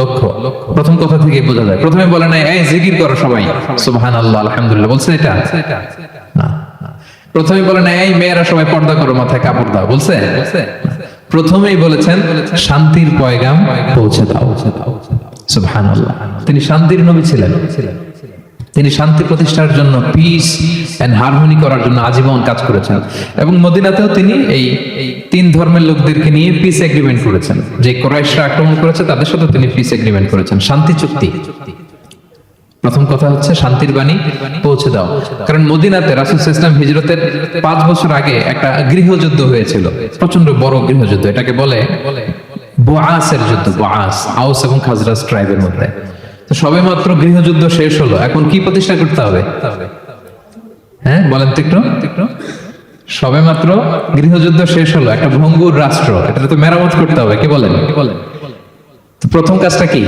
লক্ষ্য, প্রথম কথা থেকে বোঝা যায়। প্রথমে বলে এই, জিকির করো সবাই। সুবহান আল্লাহ আলহামদুলিল্লাহ, বলছে এটা? প্রথমে বলে এই, মেয়েরা সবাই পর্দা করো, মাথায় কাপড় দাও। বলছে? প্রথমেই বলেছেন, শান্তির পয়গাম পৌঁছে দাও। সুবহান আল্লাহ তিনি শান্তির নবী ছিলেন। তিনি শান্তি প্রতিষ্ঠার জন্য পিস এন্ড হারমোনি করার জন্য আজীবন কাজ করেছেন। এবং মদিনাতেও তিনি এই তিন ধর্মের লোকদেরকে নিয়ে পিস এগ্রিমেন্ট করেছেন। যে কোরাইশরা আক্রমণ করেছে, তাদের সাথে তিনি পিস এগ্রিমেন্ট করেছেন। শান্তি চুক্তি। প্রথম কথা হচ্ছে, শান্তির বাণী পৌঁছে দাও। কারণ মদিনাতে রাসুল ইসলাম হিজরতের পাঁচ বছর আগে একটা গৃহযুদ্ধ হয়েছিল। প্রচণ্ড বড় গৃহযুদ্ধ। এটাকে বলে বোয়াসের যুদ্ধ বোয়াস আউস এবং খাজরাস ট্রাইবের মধ্যে। সবে মাত্র গৃহযুদ্ধ শেষ হলো। এখন কি প্রতিষ্ঠা করতে হবে? হ্যাঁ বলেন তো সবে মাত্র গৃহযুদ্ধ শেষ হলো, একটা ভঙ্গুর রাষ্ট্র এটা তো মেরামত করতে হবে, কি বলেন? কি বলেন প্রথম কাজটা কি?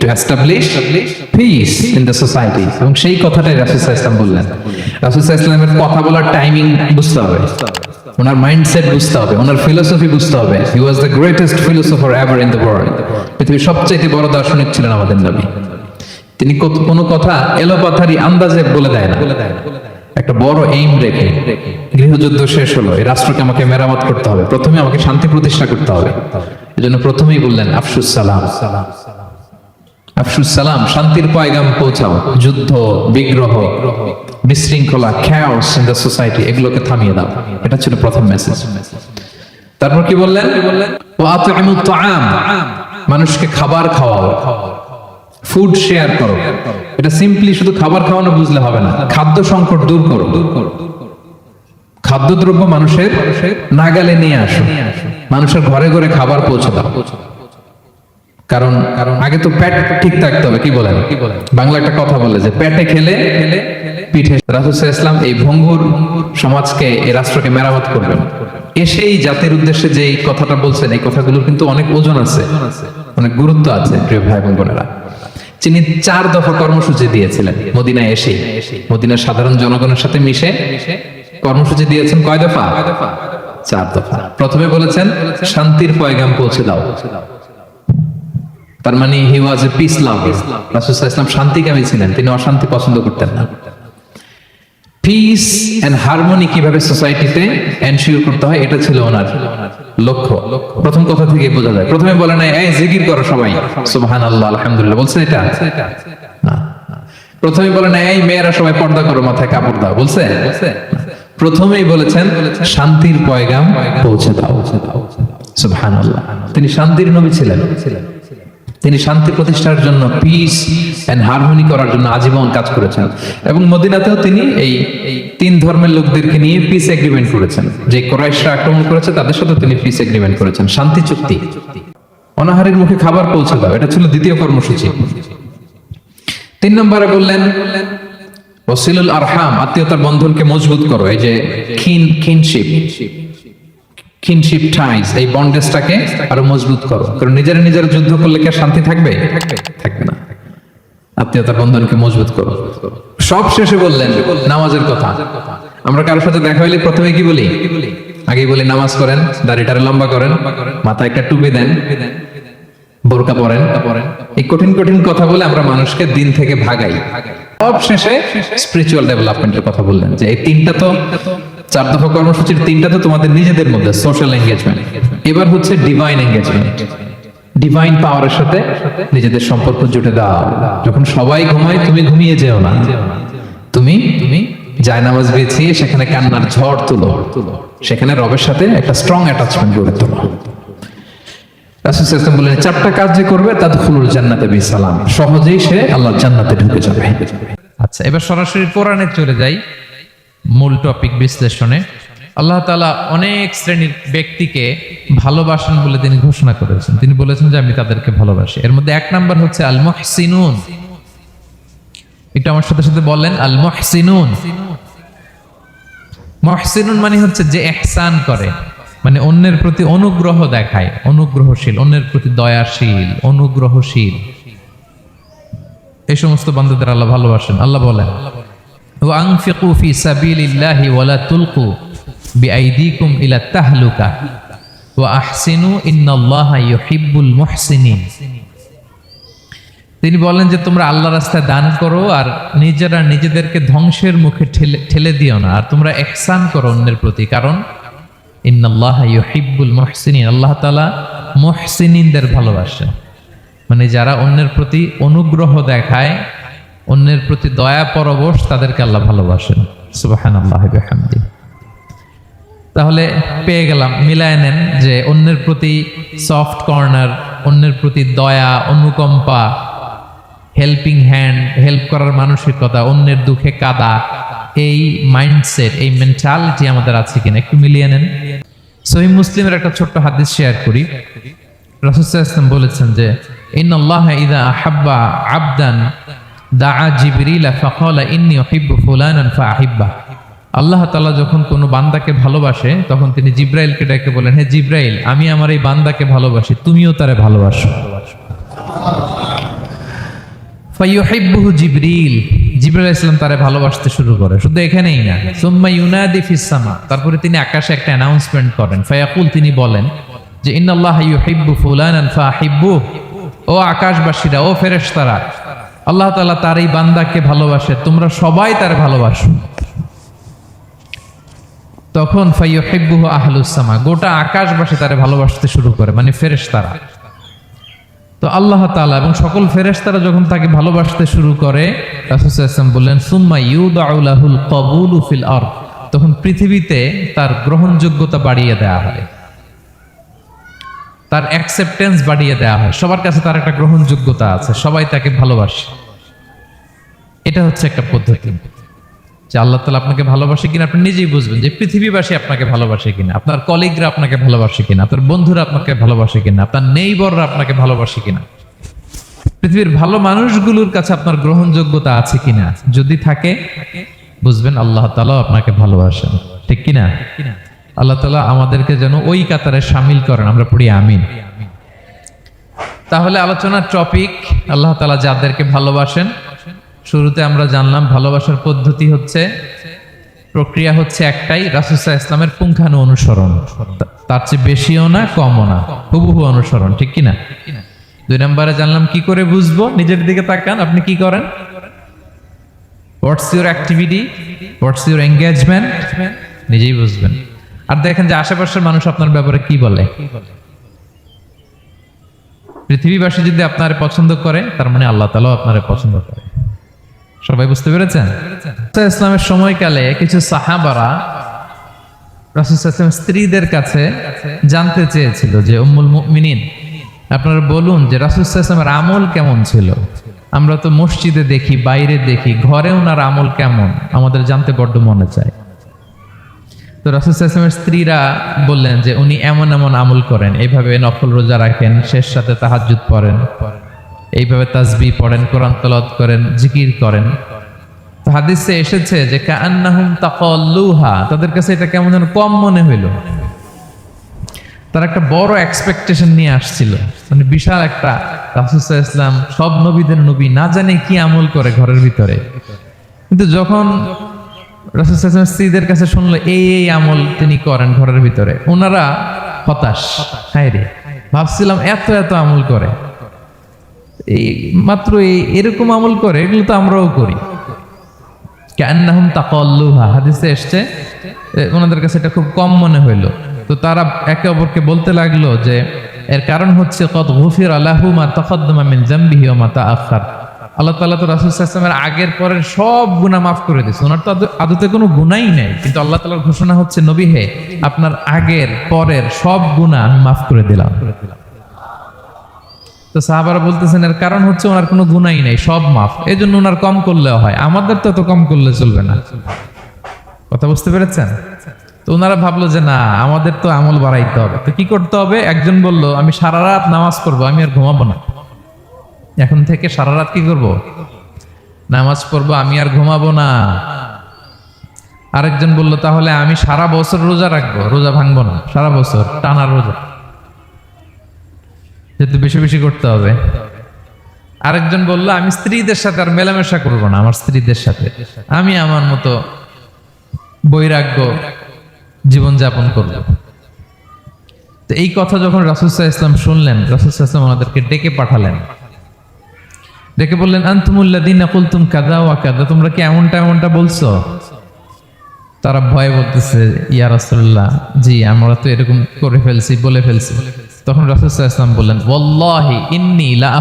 To establish peace in the society এবং সেই কথাটাই রাসুল ইসলাম বললেন। রাসুল ইসলামের কথা বলার টাইমিং বুঝতে হবে। ওনার মাইন্ডসেট বুঝতে হবে, ওনার ফিলোসফি বুঝতে হবে। He was the greatest philosopher ever in the world পৃথিবীর সবচেয়ে বড় দার্শনিক ছিলেন আমাদের নবী। তিনি কোনো কথা এলোপাথারি আন্দাজে বলে দেয় না। একটা বড় এইম রেখে গৃহযুদ্ধ শেষ হলো, এই রাষ্ট্রকে আমাকে মেরামত করতে হবে। প্রথমে আমাকে শান্তি প্রতিষ্ঠা করতে হবে। এজন্য প্রথমেই বললেন, আফসুস সালাম সালাম। আফসুস সালাম, শান্তির পয়গাম পৌঁছাও, যুদ্ধ, বিগ্রহ, বিশৃঙ্খলা খ্যাওস ইন দ্য সোসাইটি এগুলোকে থামিয়ে দাও। এটা ছিল প্রথম মেসেজ তারপর কি বললেন? ও আতইমু তাআম, মানুষকে খাবার খাওয়াও। ফুড শেয়ার করো। এটা সিম্পলি শুধু খাবার খাওয়ানো বুঝলে হবে না, খাদ্য সংকট দূর করো। খাদ্যদ্রব্য মানুষের নাগালে নিয়ে আসো। মানুষের ঘরে ঘরে খাবার পৌঁছে দাও। কারণ কারণ আগে তো পেট ঠিক থাকতে হবে, কি বলেন? কি বলেন বাংলা একটা কথা বলে যে পেটে খেলে খেলে পিঠে রাসুল ইসলাম এই ভঙ্গুর সমাজকে, এই রাষ্ট্রকে মেরামত করবেন। এসেই জাতির উদ্দেশ্যে যে কথাটা বলছেন, এই কথাগুলোর কিন্তু অনেক ওজন আছে, অনেক গুরুত্ব আছে, প্রিয় ভাই বোন বোনেরা। তিনি চার দফা কর্মসূচি দিয়েছিলেন মদিনায় এসেই, মদিনার সাধারণ জনগণের সাথে মিশে কর্মসূচি দিয়েছেন কয় দফা? চার দফা। প্রথমে বলেছেন, শান্তির পয়গাম পৌঁছে দাও। তার মানে হি ওয়াজ এ পিস লাভ রাসূলুল্লাহ ইসলাম শান্তিকামী ছিলেন তিনি অশান্তি পছন্দ করতেন না। পিস এন্ড হারমোনি কীভাবে সোসাইটিতে এনশিওর করতে হয় এটা ছিল ওনার লক্ষ্য। প্রথম কথা থেকে বোঝা যায়। প্রথমে বলে না এই জিকির করো সবাই। সুবহানাল্লাহ আলহামদুলিল্লাহ। বলছে এটা? প্রথমে বলে না এই মেয়েরা সবাই পর্দা করো মাথায় কাপড় দাও। বলছে? প্রথমেই বলেছেন শান্তির পয়গাম পৌঁছে দাও। সুবহানাল্লাহ। তিনি শান্তির নবী ছিলেন। ছিলেন। তিনি শান্তি প্রতিষ্ঠার জন্য পিস এন্ড হারমোনি করার জন্য আজীবন কাজ করেছেন। এবং মদিনাতেও তিনি এই তিন ধর্মের লোকদেরকে নিয়ে পিস এগ্রিমেন্ট করেছেন। যে কোরাইশরা আক্রমণ করেছে, তাদের সাথে তিনি পিস এগ্রিমেন্ট করেছেন। শান্তি চুক্তি। অনাহারের মুখে খাবার পৌঁছে দাও, এটা ছিল দ্বিতীয় কর্মসূচি। তিন নম্বরে বললেন, ওসিলুল আরহাম, আত্মীয়তার বন্ধনকে মজবুত করো। এই যে খিন খিনশিপ কিনশিপ টাইজ এই বন্ডেজটাকে আরও মজবুত করো। কারণ নিজেরা নিজেরা যুদ্ধ করলে কি শান্তি থাকবে? থাকবে না। আত্মীয়তার বন্ধনকে মজবুত করো। সব শেষে বললেন, নামাজের কথা। আমরা কারোর সাথে দেখা হইলে প্রথমে কি বলি? আগে বলি, নামাজ করেন দাড়িটারে লম্বা করেন, মাথায় একটা টুপি দেন, বোরকা পরেন। এই কঠিন কঠিন কথা বলে আমরা মানুষকে দিন থেকে ভাগাই। সব শেষে স্পিরিচুয়াল ডেভেলপমেন্টের কথা বললেন যে এই তিনটা তো চার দফা কর্মসূচির তিনটা তো তোমাদের নিজেদের মধ্যে সোশ্যাল এঙ্গেজমেন্ট এবার হচ্ছে ডিভাইন এঙ্গেজমেন্ট ডিভাইন পাওয়ারের সাথে নিজেদের সম্পর্ক জুটে দাও। যখন সবাই ঘুমায়, তুমি ঘুমিয়ে যেও না। তুমি তুমি জায়নামাজ বিছিয়ে সেখানে কান্নার ঝড় তুলো। সেখানে রবের সাথে একটা স্ট্রং অ্যাটাচমেন্ট গড়ে তোলো। রাসূল বললেন, চারটা কাজ যে করবে, তাদখুলুল জান্নাতে বিসালাম। সহজেই সে আল্লাহর জান্নাতে ঢুকে যাবে। আচ্ছা এবার সরাসরি কোরআনে চলে যাই। মূল টপিক বিশ্লেষণে, আল্লাহ তাআলা অনেক শ্রেণির ব্যক্তিকে ভালোবাসেন বলে তিনি ঘোষণা করেছেন। তিনি বলেছেন যে, আমি তাদেরকে ভালোবাসি। এর মধ্যে এক নাম্বার হচ্ছে আল মুহসিনুন একটু আমার সাথে সাথে বলেন আল মুহসিনুন মহসিনুন মানে হচ্ছে যে করে মানে অন্যের প্রতি অনুগ্রহ দেখায়, অনুগ্রহশীল, অন্যের প্রতি দয়াশীল, অনুগ্রহশীল। এই সমস্ত বান্ধবদের আল্লাহ ভালোবাসেন। আল্লাহ বলেন ও আংফিকু ফি সাবিলিল্লাহি ওয়ালা তুলকু বিআইদিকুম ইলা তাহলুকা ওয়া আহসিনু ইন্নাল্লাহা ইউহিব্বুল মুহসিনিন তিনি বলেন যে, তোমরা আল্লাহ রাস্তায় দান করো আর নিজেরা নিজেদেরকে ধ্বংসের মুখে ঠেলে ঠেলে দিও না। আর তোমরা একসান করো অন্যের প্রতি। কারণ ইন্নাল্লাহ ইউহিব্বুল মুহসিনিন। আল্লাহ তালা মুহসিনিনদের ভালোবাসেন। মানে যারা অন্যের প্রতি অনুগ্রহ দেখায় অন্যের প্রতি দয়া পরবশ তাদেরকে আল্লাহ ভালোবাসেন। সুবহানাল্লাহ বিহামদি তাহলে পেয়ে গেলাম, মিলায় নেন যে অন্যের প্রতি সফট কর্নার অন্যের প্রতি দয়া, অনুকম্পা হেল্পিং হ্যান্ড হেল্প করার মানসিকতা, অন্যের দুঃখে কাদা, এই মাইন্ডসেট এই মেন্টালিটি আমাদের আছে কিনা একটু মিলিয়ে নেন। সহি মুসলিমের একটা ছোট্ট হাদিস শেয়ার করি। রাসুসাল্লাম বলেছেন যে ইন আল্লাহ ইদা আহাব্বা আবদান দাআ জিবরিলা ফাকালা, ইন্নী উহিব্বু ফুলানান ফাআহিব্বা আল্লাহ তালা যখন কোনো বান্দাকে ভালোবাসে, তখন তিনি জিব্রাইলকে ডেকে বলেন, হে জিব্রাইল, আমি আমার এই বান্দাকে ভালোবাসি, তুমিও তারে ভালোবাসো। ফাইয়ুহিব্বুহু জিবরিল জিবরাইল ইসলাম তারে ভালোবাসতে শুরু করে। শুধু এখানেই না, সুম্মা ইউনাদি ফিস সামা, তারপরে তিনি আকাশে একটা অ্যানাউন্সমেন্ট করেন। ফায়াকুল, তিনি বলেন যে, ইন্নাল্লাহ ইউহিব্বু ফুলানান ফাহিব্বু ও আকাশবাসীরা, ও ফেরেশতারা আল্লাহ তালা তার এই বান্দাকে ভালোবাসে, তোমরা সবাই তার ভালোবাসো। তখন ফাইয়ুহিব্বুহু আহলুস সামা, গোটা আকাশবাসী তারে ভালোবাসতে শুরু করে মানে ফেরেশতারা। তো আল্লাহ তাআলা এবং সকল ফেরেশতারা যখন তাকে ভালোবাসতে শুরু করে রাসূলুল্লাহ বললেন, সুম্মা ইউদাউলাহুল কবুলু ফিল আরদ। তখন পৃথিবীতে তার গ্রহণযোগ্যতা বাড়িয়ে দেওয়া হয়। তার অ্যাকসেপ্টেন্স বাড়িয়ে দেওয়া হয়। সবার কাছে তার একটা গ্রহণযোগ্যতা আছে, সবাই তাকে ভালোবাসে। এটা হচ্ছে একটা পদ্ধতি। যে আল্লাহ তালা আপনাকে ভালোবাসে কিনা, আপনি নিজেই বুঝবেন যে পৃথিবীবাসী আপনাকে ভালোবাসে কিনা, আপনার কলিগরা আপনাকে ভালোবাসে কিনা, আপনার বন্ধুরা আপনাকে ভালোবাসে কিনা, আপনার নেইবররা আপনাকে ভালোবাসে কিনা। পৃথিবীর ভালো মানুষগুলোর কাছে আপনার গ্রহণযোগ্যতা আছে কিনা, যদি থাকে, বুঝবেন আল্লাহ তালাও আপনাকে ভালোবাসেন। ঠিক কিনা? আল্লাহ তালা আমাদেরকে যেন ওই কাতারে সামিল করেন। আমরা পড়ি আমিন। তাহলে আলোচনার টপিক, আল্লাহ তালা যাদেরকে ভালোবাসেন, শুরুতে আমরা জানলাম ভালোবাসার পদ্ধতি হচ্ছে, প্রক্রিয়া হচ্ছে একটাই রাসুসাহ ইসলামের পুঙ্খানু অনুসরণ। তার চেয়ে বেশিও না, কমও না, হুবহু অনুসরণ, ঠিক কিনা? দুই নম্বরে জানলাম কি করে বুঝব? নিজের দিকে তাকান, আপনি কি করেন? What's your activity what's your engagement নিজেই বুঝবেন। আর দেখেন যে আশেপাশের মানুষ আপনার ব্যাপারে কি বলে? পৃথিবীবাসী যদি আপনার পছন্দ করে, তার মানে আল্লাহ তালাও আপনার পছন্দ করে। সবাই বুঝতে পেরেছেন? ইসলামের সময়কালে কিছু সাহাবারা রাসূল স্ত্রীদের কাছে জানতে চেয়েছিল যে, উম্মুল মুমিনিন, আপনারা বলুন যে রাসূল ইসলামের আমল কেমন ছিল? আমরা তো মসজিদে দেখি, বাইরে দেখি, ঘরে ওনার আমল কেমন? আমাদের জানতে বড্ড মনে চায়। তো রাসুল ইসলামের স্ত্রীরা বললেন যে উনি এমন এমন আমল করেন। এইভাবে নফল রোজা রাখেন শেষ সাথে তাহাজ্জুদ পড়েন। এইভাবে তাজবি পড়েন, কোরআন তলাত করেন, জিকির করেন। তো হাদিসে এসেছে যে কান্নাহুম তাকাল্লুহা তাদের কাছে এটা কেমন যেন কম মনে হইল। তারা একটা বড় এক্সপেকটেশন নিয়ে আসছিল। মানে বিশাল একটা রাসুসাহ ইসলাম সব নবীদের নবী না জানে কি আমল করে ঘরের ভিতরে। কিন্তু যখন রাসুসাহ স্ত্রীদের কাছে শুনলো, এই এই আমল তিনি করেন ঘরের ভিতরে। ওনারা হতাশ। হায় রে, ভাবছিলাম এত এত আমল করে। এই মাত্র এই, এরকম আমল করে, এগুলো তো আমরাও করি। কান্নাহুম তাকাল্লুহা, হাদিসে এসছে ওনাদের কাছে এটা খুব কম মনে হইল। তো তারা একে অপরকে বলতে লাগল যে, এর কারণ হচ্ছে কত গফির আলাহু মা তাকাদ্দামা মিন জামবিহি ওয়া মা তাআখার আল্লাহ তাআলা তো রাসূল সাল্লাল্লাহু আলাইহি ওয়াসাল্লামের আগের, পরের সব গুনাহ মাফ করে দিয়েছে। ওনার তো আদতে কোনো গুনাহই নেই। কিন্তু আল্লাহ তাআলার ঘোষণা হচ্ছে, নবী হে, আপনার আগের, পরের সব গুনাহ আমি মাফ করে দিলাম। তো সাহাবারা বলতেছেন, এর কারণ হচ্ছে ওনার কোনো গুণাই নাই, সব মাফ এই জন্য ওনার কম করলেও হয়। আমাদের তো এত কম করলে চলবে না। কথা বুঝতে পেরেছেন? তো ওনারা ভাবলো যে, না, আমাদের তো আমল বাড়াইতে হবে। তো কি করতে হবে? একজন বলল, আমি সারা রাত নামাজ পড়ব, আমি আর ঘুমাবো না। এখন থেকে সারা রাত কি করব? নামাজ পড়ব, আমি আর ঘুমাবো না। আরেকজন বলল, তাহলে আমি সারা বছর রোজা রাখব, রোজা ভাঙবো না, সারা বছর, টানা রোজা। যেহেতু বেশি বেশি করতে হবে। আরেকজন বলল, আমি স্ত্রীদের সাথে আর মেলামেশা করব না, আমার স্ত্রীদের সাথে। আমি আমার মতো বৈরাগ্য জীবনযাপন করব। তো এই কথা যখন রাসুসাহ ইসলাম শুনলেন রাসুসাহ ইসলাম ওনাদেরকে ডেকে পাঠালেন। ডেকে বললেন আন্তুমুল্লাদিন কুলতুম কাদা ওয়া কাদা তোমরা কি এমনটা এমনটা বলছো? তারা ভয় বলতেছে, ইয়া রাসূলুল্লাহ, জি, আমরা তো এরকম করে ফেলছি, বলে ফেলছি। তখন রাসূল সাল্লাল্লাহু বললেন, ওয়াল্লাহি ইন্নী লা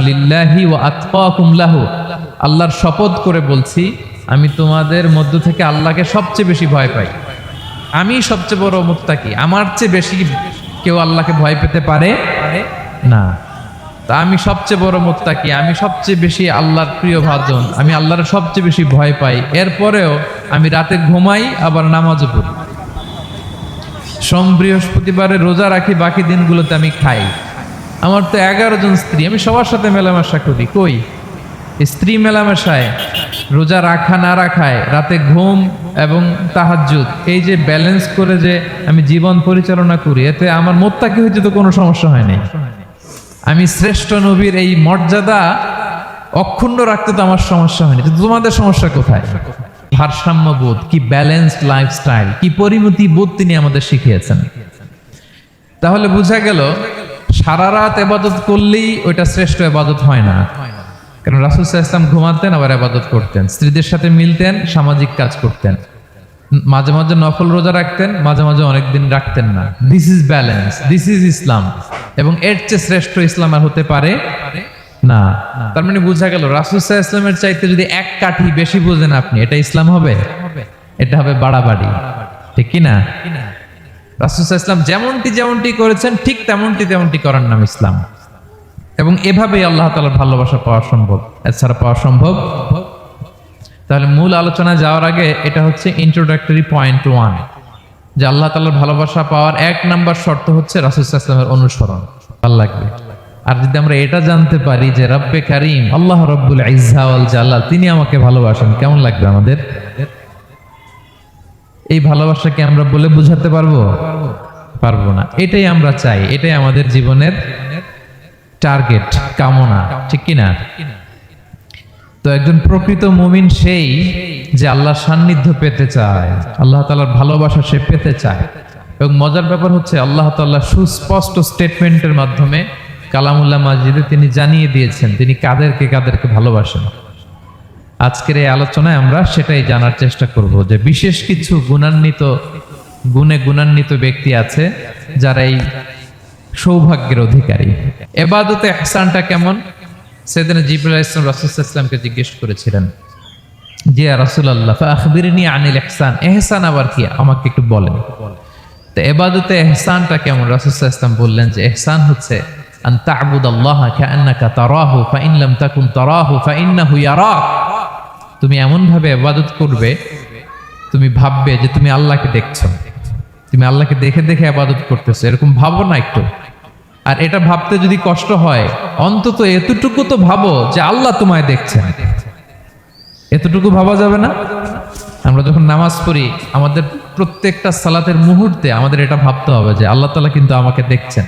লিল্লাহি ওয়া লাহু। আল্লাহর শপথ করে বলছি, আমি তোমাদের মধ্য থেকে আল্লাহকে সবচেয়ে বেশি ভয় পাই। আমি সবচেয়ে বড় মুত্তাকি। আমার চেয়ে বেশি কেউ আল্লাহকে ভয় পেতে পারে? না। তা আমি সবচেয়ে বড় মুত্তাকি, আমি সবচেয়ে বেশি আল্লাহর প্রিয় ভাজন, আমি আল্লাহর সবচেয়ে বেশি ভয় পাই। এরপরেও আমি রাতে ঘুমাই, আবার নামাজও পড়ি। সোম বৃহস্পতিবারে রোজা রাখি, বাকি দিনগুলোতে আমি খাই। আমার তো এগারো জন স্ত্রী, আমি সবার সাথে মেলামেশা করি। কই? স্ত্রী মেলামেশায়, রোজা রাখা না রাখায়, রাতে ঘুম এবং তাহাজ্জুদ। এই যে ব্যালেন্স করে যে আমি জীবন পরিচালনা করি, এতে আমার মোত্তাকি হইতে তো কোনো সমস্যা হয়নি আমি শ্রেষ্ঠ নবীর এই মর্যাদা অক্ষুণ্ণ রাখতে তো আমার সমস্যা হয়নি। তোমাদের সমস্যা কোথায়? ভারসাম্য বোধ, কি ব্যালেন্সড লাইফস্টাইল কি পরিমতি বোধ তিনি আমাদের শিখিয়েছেন। তাহলে বোঝা গেল, সারা রাত এবাদত করলেই ওইটা শ্রেষ্ঠ এবাদত হয় না। কারণ রাসুল ইসলাম ঘুমাতেন, আবার আবাদত করতেন। স্ত্রীদের সাথে মিলতেন, সামাজিক কাজ করতেন। মাঝে মাঝে নফল রোজা রাখতেন, মাঝে মাঝে অনেকদিন রাখতেন না। This is balance this is Islam এবং এর চেয়ে শ্রেষ্ঠ ইসলাম আর হতে পারে না। তার মানে বোঝা গেল, রাসুল ইসলামের চাইতে যদি এক কাঠি বেশি বোঝেন আপনি, এটা ইসলাম হবে? এটা হবে বাড়াবাড়ি। ঠিক কি না? রাসুল ইসলাম যেমনটি যেমনটি করেছেন, ঠিক তেমনটি তেমনটি করার নাম ইসলাম। এবং এভাবেই আল্লাহ তালার ভালোবাসা পাওয়া সম্ভব। এছাড়া পাওয়া সম্ভব তাহলে মূল আলোচনায় যাওয়ার আগে এটা হচ্ছে ইন্ট্রোডাক্টরি পয়েন্ট ওয়ান যে আল্লাহ তালার ভালোবাসা পাওয়ার এক নাম্বার শর্ত হচ্ছে রাসুলামের অনুসরণ। ভালো আর যদি আমরা এটা জানতে পারি যে রব্বে কারিম, আল্লাহ রব্বুল ইজাওয়াল জাল্লাল তিনি আমাকে ভালোবাসেন, কেমন লাগবে আমাদের? এই ভালোবাসাকে আমরা বলে বুঝাতে পারব? পারব না। এটাই আমরা চাই, এটাই আমাদের জীবনের টার্গেট কামনা। ঠিক কিনা? তো একজন প্রকৃত মুমিন সেই যে আল্লাহর সান্নিধ্য পেতে চায়, আল্লাহ তালার ভালোবাসা সে পেতে চায়। এবং মজার ব্যাপার হচ্ছে আল্লাহ তাল্লাহ সুস্পষ্ট স্টেটমেন্টের মাধ্যমে কালামুল্লাহ মাজিদে তিনি জানিয়ে দিয়েছেন, তিনি কাদেরকে কাদেরকে ভালোবাসেন। আজকের এই আলোচনায় আমরা সেটাই জানার চেষ্টা করব যে বিশেষ কিছু গুণান্বিত, গুণে গুণান্বিত ব্যক্তি আছে যারা এই সৌভাগ্যের অধিকারী। এবাদতে এহসানটা কেমন? সেদিন জিবুল ইসলাম রাসুল ইসলামকে জিজ্ঞেস করেছিলেন, জি রাসুল আল্লাহ আখবিরনি আনিল এহসান এহসান আবার কি? আমাকে একটু বলেন। তো এবাদতে এহসানটা কেমন? রাসুল ইসলাম বললেন যে এহসান হচ্ছে আন তা'বুদ আল্লাহ কাআন্নাকা তারাহু, ফাইন লাম তাকুন তারাহু, ফাইন্নাহু ইয়ারাক। তুমি এমন ভাবে ইবাদত করবে, তুমি ভাববে যে তুমি আল্লাহকে দেখছ। তুমি আল্লাহকে দেখে দেখে আবাদত করতেছো। এরকম ভাবো না একটু। আর এটা ভাবতে যদি কষ্ট হয়, অন্তত এতটুকু তো ভাবো যে আল্লাহ তোমায় দেখছেন। এতটুকু ভাবা যাবে না? আমরা যখন নামাজ পড়ি, আমাদের প্রত্যেকটা সালাতের মুহূর্তে আমাদের এটা ভাবতে হবে যে আল্লাহ তালা কিন্তু আমাকে দেখছেন।